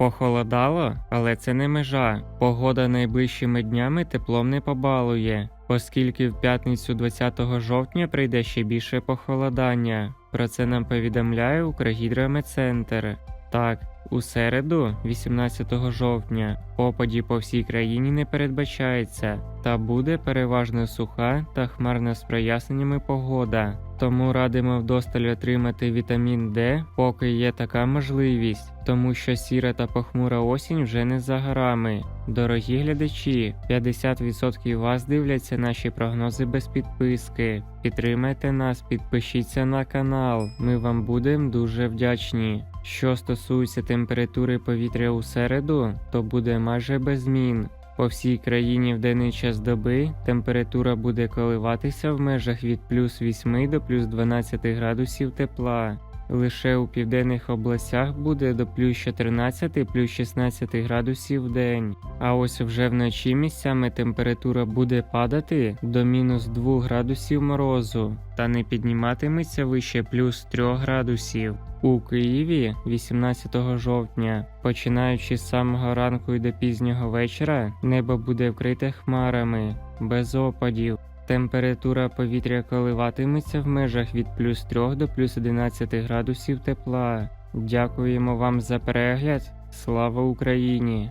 Похолодало, але це не межа. Погода найближчими днями теплом не побалує, оскільки в п'ятницю 20 жовтня прийде ще більше похолодання. Про це нам повідомляє Укргідрометцентр. Так, у середу, 18 жовтня, опадів по всій країні не передбачається, та буде переважно суха та хмарна з проясненнями погода. Тому радимо вдосталь отримати вітамін Д, поки є така можливість, тому що сіра та похмура осінь вже не за горами. Дорогі глядачі, 50% вас дивляться наші прогнози без підписки. Підтримайте нас, підпишіться на канал. Ми вам будемо дуже вдячні. Що стосується температури повітря у середу, то буде майже без змін. По всій країні в денний час доби температура буде коливатися в межах від плюс 8 до плюс 12 градусів тепла. Лише у південних областях буде до плюс 14 плюс 16 градусів в день. А ось вже вночі місцями температура буде падати до мінус 2 градусів морозу та не підніматиметься вище плюс 3 градусів. У Києві 18 жовтня, починаючи з самого ранку і до пізнього вечора, небо буде вкрите хмарами, без опадів. Температура повітря коливатиметься в межах від плюс 3 до плюс 11 градусів тепла. Дякуємо вам за перегляд. Слава Україні!